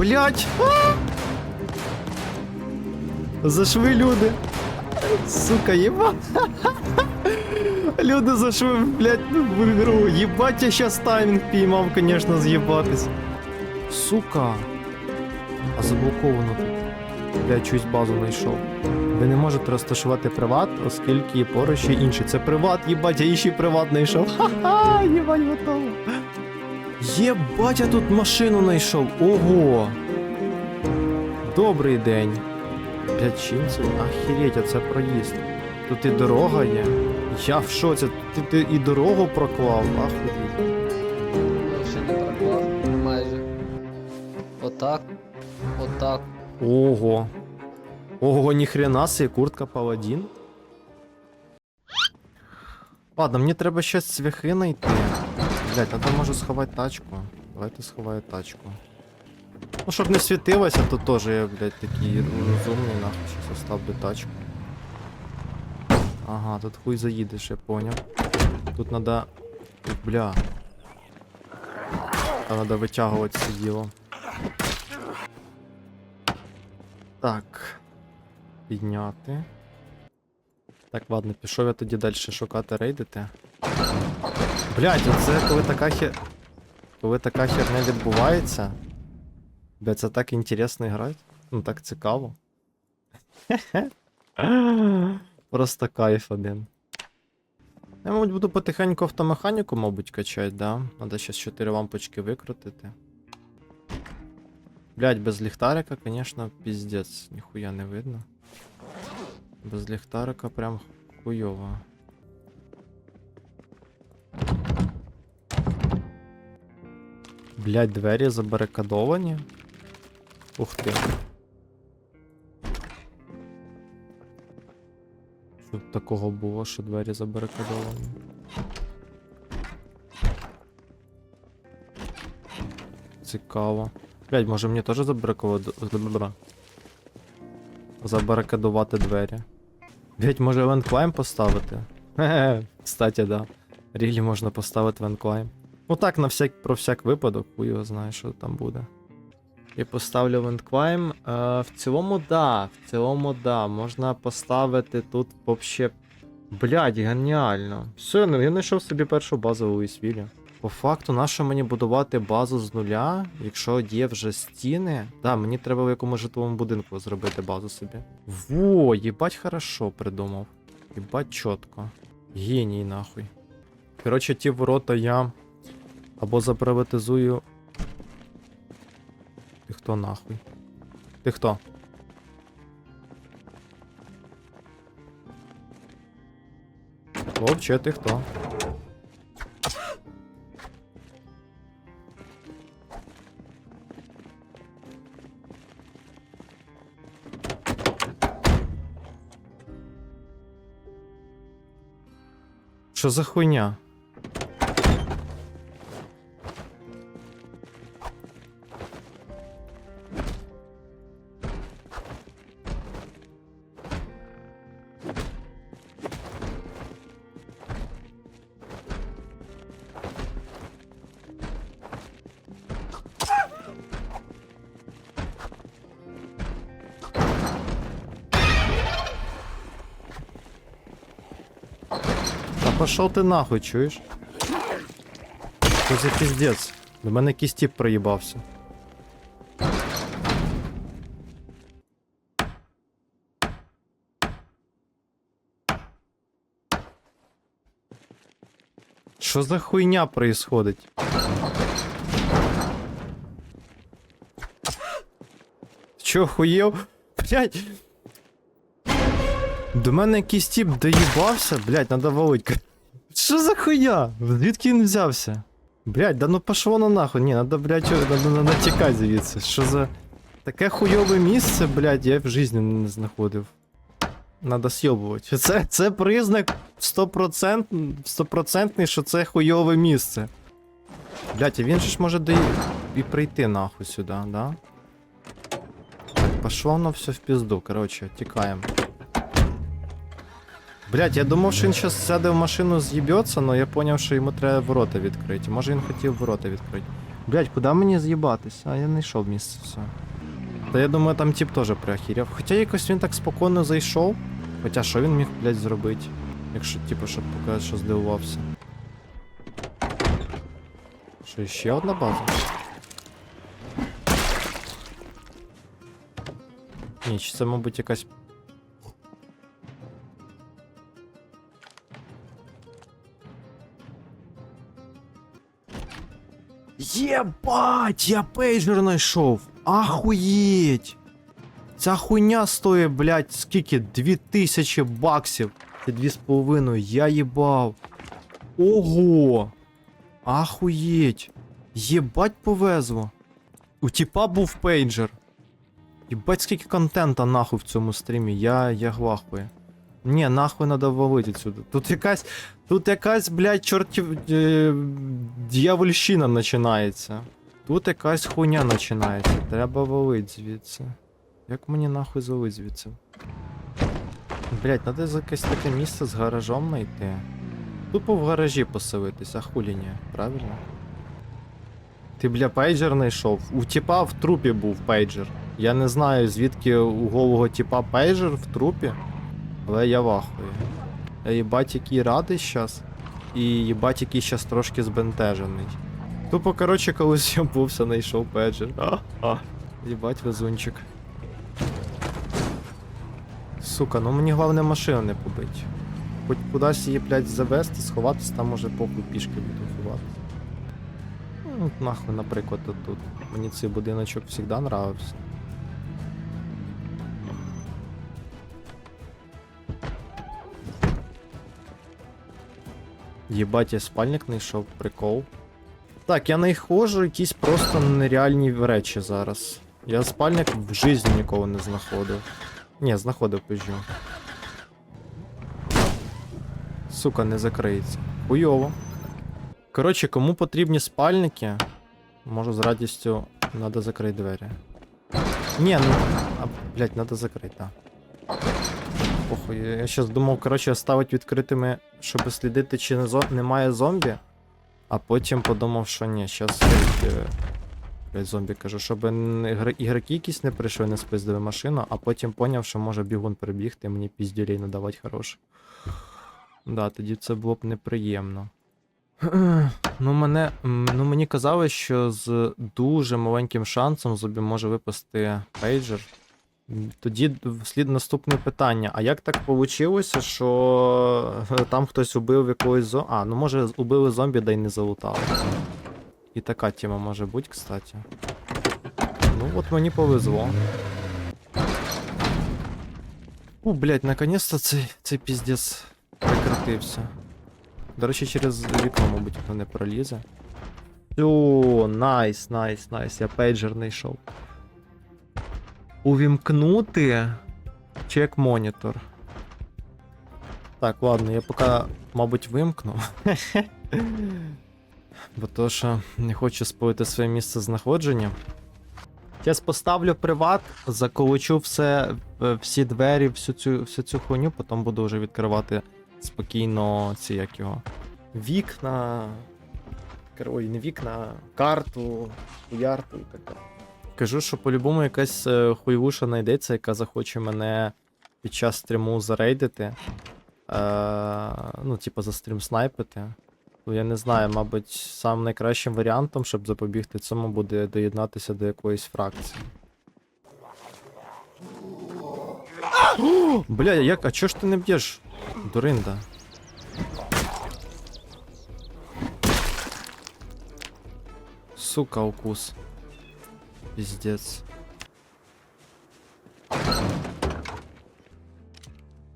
Блять! Зашви люди. Сука, єба. Люди зашви, блять, в ігру. Єбать, я щас таймінг піймав, конечно, з'їбатись. Сука. А заблоковано тут. Я чусь базу знайшов. Ви не можете розташувати приват, оскільки поруч ще інші. Це приват, їбать, я іще приват знайшов. Ха-ха, їбать, готово. Єбать, я тут машину знайшов. Ого. Добрий день. Блять, чим це? Охереть, а це проїзд. Тут і дорога є. Я в шоці, ти, ти і дорогу проклав, ахуєть. Ще не проклав, майже. Отак. Отак. Ого. Ого, ніхрена себе, куртка паладін. Ладно, мені треба щось цвяхи знайти. Блять, треба може сховати тачку. Давайте сховаю тачку. Ну, щоб не світилося, то теж я, блядь, такий розумний, нахуй щас оставлю тачку. Ага, тут хуй заїдеш, я поняв. Тут надо. Ух, Бля. Там надо витягувати це діло. Так. Підняти. Так, ладно, пішов я тоді далі шукати рейдити. Блять, оце коли така хер... Коли така херня відбувається. Бля, це так інтересно грати. Ну так цікаво. Просто кайф один. Я, мабуть, буду потихеньку автомеханіку, мабуть, качати, да? Надо ще 4 лампочки викрутити. Блять, без ліхтарика, конечно, пиздец, ніхуя не видно. Без ліхтарика прям хуйово. Блять, двері забарикадовані. Ух ти. Щоб такого було, що двері забарикадовані. Цікаво. Блять, може мені теж забарикувати. Забарикадувати двері. Блять, може венклайм поставити? Хе-хе, кстати, да. Рілі можна поставити венклайм. Ну так, на всяк, про всяк випадок, хуй його знає, що там буде. І поставлю венклайм. Е, в цілому, да. В цілому, да. Можна поставити тут вообще. Блять, геніально. Все, я знайшов собі першу базу у Луїсвілі. По факту, нащо мені будувати базу з нуля, якщо є вже стіни. Да, мені треба в якомусь житловому будинку зробити базу собі. Во, їбать хорошо придумав. Їбать чітко. Геній нахуй. Коротше, ті ворота я або заприватизую. Ти хто нахуй? Ти хто? Хлопче, ти хто? Що за хуйня? Та пошов ти нахуй, чуєш? Що за піздець? До мене якийсь тип проїбався. Що за хуйня происходить? Чо, хуєв? Блять. До мене якийсь тип доїбався, блять, надо валить. Що за хуйня? Звідки він взявся? Блять, да ну пошло на нахуй. Ні, надо, блять, надо, надо тікати звідси. Що за. Таке хуйове місце, блять, я в житті не знаходив. Надо сьобувати. Це, це признак 100%, 100%, що це хуйове місце. Блять, а він же ж може до і прийти нахуй сюди, да? Так, пошло воно все в пізду, короче, тікаємо. Блять, я думав, що він зараз сяде в машину з'їбеться, але я поняв, що йому треба ворота відкрити. Може він хотів ворота відкрити. Блять, куди мені з'їбатись? А я не йшов місце все. Та я думаю, там тип теж приохіряв. Хоча якось він так спокійно зайшов. Хоча що він міг, блядь, зробити? Якщо, типу, щоб показати, що здивувався. Що, ще одна база? Ні, чи це, мабуть, якась. Єбать, я пейджер знайшов. Ахуєть. Ця хуйня стоїть, блядь, скільки? 2000 баксів. Це 2,5, я їбав. Ого! Ахуєть. Єбать повезло. У тіпа був пейджер. Єбать, скільки контента нахуй в цьому стрімі, я, я гвахую. Ні, нахуй надо валити сюди. Тут якась. Тут якась, блядь, чортів. Е, дьявольщина починається. Тут якась хуйня починається. Треба валить звідси. Як мені нахуй залить звідси? Блять, за якесь таке місце з гаражом знайти. Тупо в гаражі поселитись, а хулі ні, правильно? Ти, бля, пейджер знайшов. У тіпа в трупі був пейджер. Я не знаю, звідки у голого тіпа пейджер в трупі, але я вахую. Я їбать який радий щас. І їбать який щас трошки збентежений. Тупо, коротше, колись я бувся, знайшов пейджер. А, а. Їбать везунчик. Сука, ну мені головне машину не побить. Хоч кудись її, блядь, завести, сховатись, там може похуй пішки буду ховатися. Ну, нахуй, наприклад, от тут. Мені цей будиночок завжди нравився. Єбать, я спальник знайшов, прикол. Так, я знаходжу якісь просто нереальні речі зараз. Я спальник в житті ніколи не знаходив. Ні, знаходив пизжу. Сука, не закриється. Хуйово. Коротше, кому потрібні спальники, можу з радістю. Надо закрити двері. Ні, ну. А, блять, надо закрити, так. Похуй, я щас думав, коротше, ставити відкритими, щоб слідити, чи не зо... немає зомбі. А потім подумав, що ні, е, Блять, зомбі кажу, щоб ігроки якісь не прийшли, не спиздили машину, а потім поняв, що може бігун прибігти і мені піздюлей надавати хороше. Да, тоді це було б неприємно. Ну, мене, ну мені казали, що з дуже маленьким шансом зомбі може випасти пейджер. Тоді слід наступне питання. А як так вийшло, що е, там хтось убив якогось зомбі? А, ну може убили зомбі, да й не залутали. І така тема може бути, кстати. Ну, от мені повезло. У, блядь, наконец-то цей, цей піздець прекратився. До речі, через вікно, мабуть, воно не пролізе. О, найс, найс, найс, я пейджер знайшов. Увімкнути чек монітор. Так, ладно, я поки, мабуть, вимкну. Бо то, що не хочу спалити своє місце знаходження. Зараз поставлю приват, заколочу все, е, всі двері, всю цю, всю цю хуйню, потім буду вже відкривати спокійно ці як його. Вікна. Ой, не вікна, карту, хуярту і так далі. Кажу, що по-любому якась е, хуйвуша знайдеться, яка захоче мене під час стріму зарейдити. Е, ну, типу, за стрім снайпити. Ну, я не знаю, мабуть, самим найкращим варіантом, щоб запобігти цьому, буде доєднатися до якоїсь фракції. Бля, як, а чого ж ти не б'єш? Дуринда. Сука, укус. Піздець.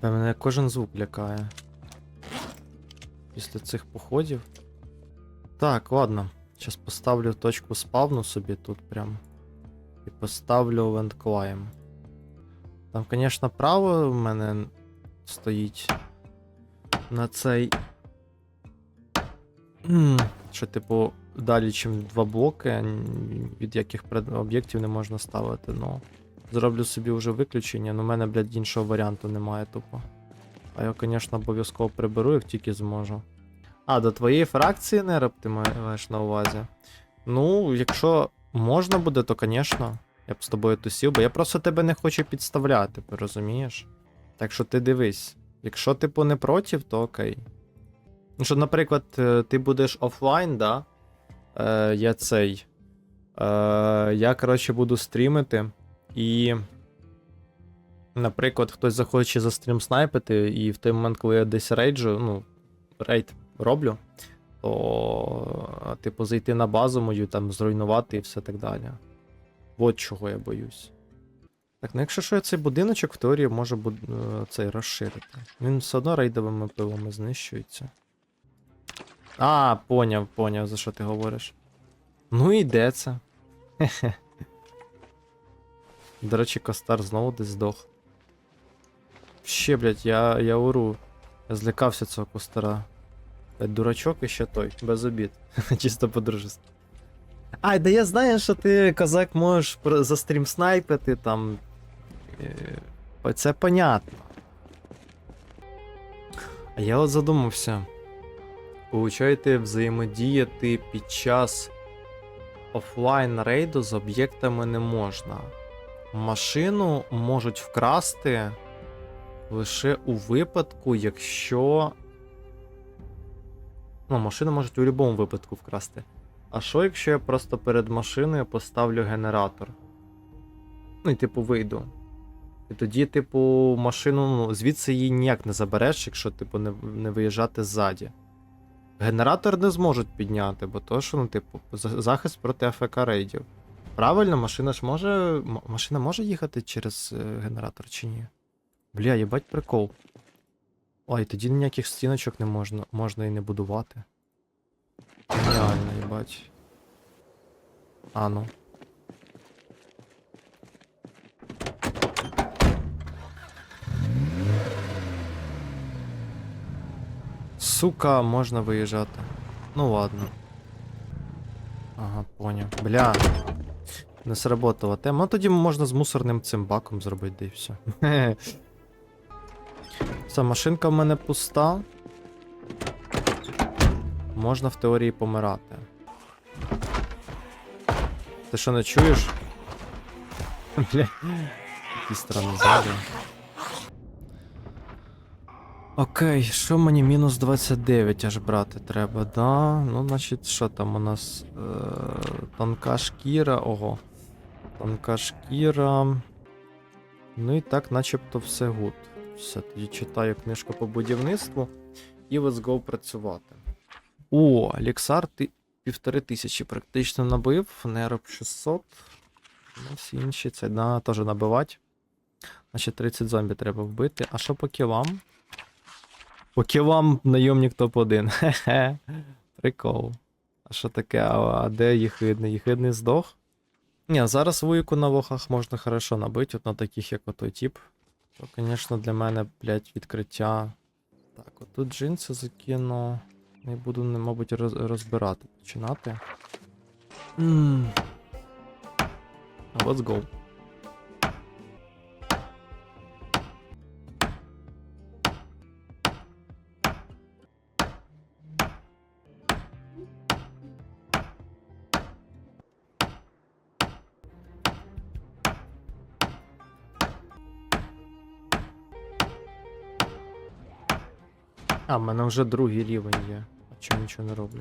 Бля, мене кожен звук лякає. Після цих походів. Так, ладно. Зараз поставлю точку спавну собі тут прям. І поставлю Climb. Там, звісно, право в мене стоїть на цей. Що, типу, далі, чим два блоки, від яких об'єктів не можна ставити. Ну, зроблю собі вже виключення, але в мене, блядь, іншого варіанту немає тупо. А я, звісно, обов'язково приберу, як тільки зможу. А, до твоєї фракції, Нероб, ти маєш на увазі. Ну, якщо можна буде, то звісно. Я б з тобою тусів, бо я просто тебе не хочу підставляти, розумієш? Так що ти дивись. Якщо типу не проти, то окей. Ну що, наприклад, е, ти будеш офлайн, да? Е, я цей. Е, я, коротше, буду стрімити. І. Наприклад, хтось захоче за стрім снайпити, і в той момент, коли я десь рейджу, ну, рейд роблю, то, типу, зайти на базу мою, там, зруйнувати і все так далі. От чого я боюсь. Так, ну якщо що, я цей будиночок в теорії може буд... е, цей розширити. Він все одно рейдовими пилами знищується. А, поняв, поняв, за що ти говориш. Ну і де це? Хе-хе. До речі, Костар знову десь здох. Ще, блядь, я, я уру. Я злякався цього Костара. Дурачок і ще той, без обід. Чисто по-дружески. Ай, да я знаю, що ти, козак, можеш за стрім снайпити там. Е, Це понятно. А я от задумався. Получаєте взаємодіяти під час офлайн рейду з об'єктами не можна. Машину можуть вкрасти лише у випадку, якщо. Ну, машину можуть у будь-якому випадку вкрасти. А що, якщо я просто перед машиною поставлю генератор? Ну і типу вийду. І тоді, типу, машину, ну, звідси її ніяк не забереш, якщо, типу, не, не виїжджати ззаді. Генератор не зможуть підняти, бо то, що, ну, типу, захист проти АФК рейдів. Правильно, машина ж може. Машина може їхати через е, генератор чи ні? Бля, їбать прикол. Ой, тоді ніяких стіночок не можна, можна і не будувати. Реально, їбать. А ну. Сука, можна виїжджати. Ну ладно. Ага, поняв. Бля. Не сработала тема. Ну тоді можна з мусорним цим баком зробити, і все. Все, машинка в мене пуста. Можна в теорії помирати. Ти що не чуєш? Бля. Які странні ззаді. Окей, що мені мінус 29 аж брати треба, да? Ну, значить, що там у нас? Е, тонка шкіра. Ого. Тонка шкіра. Ну і так, начебто, все гуд. Все, тоді читаю книжку по будівництву. І let's go працювати. О, Ліксар ти півтори тисячі практично набив. Нероб 600. Ну, всі інші це да, теж набивати. Значить, 30 зомбі треба вбити. А що по кілам? По кілам найомник топ-1. Хе-хе. Прикол. А що таке? А, де їхидний? Їхидний здох? Ні, зараз вуйку на лохах можна хорошо набити, от на таких, як отой тип. То, звісно, для мене, блядь, відкриття. Так, отут джинси закину. Не буду, мабуть, роз- розбирати, починати. М. Let's go. А, в мене вже другий рівень є. А чому нічого не роблю?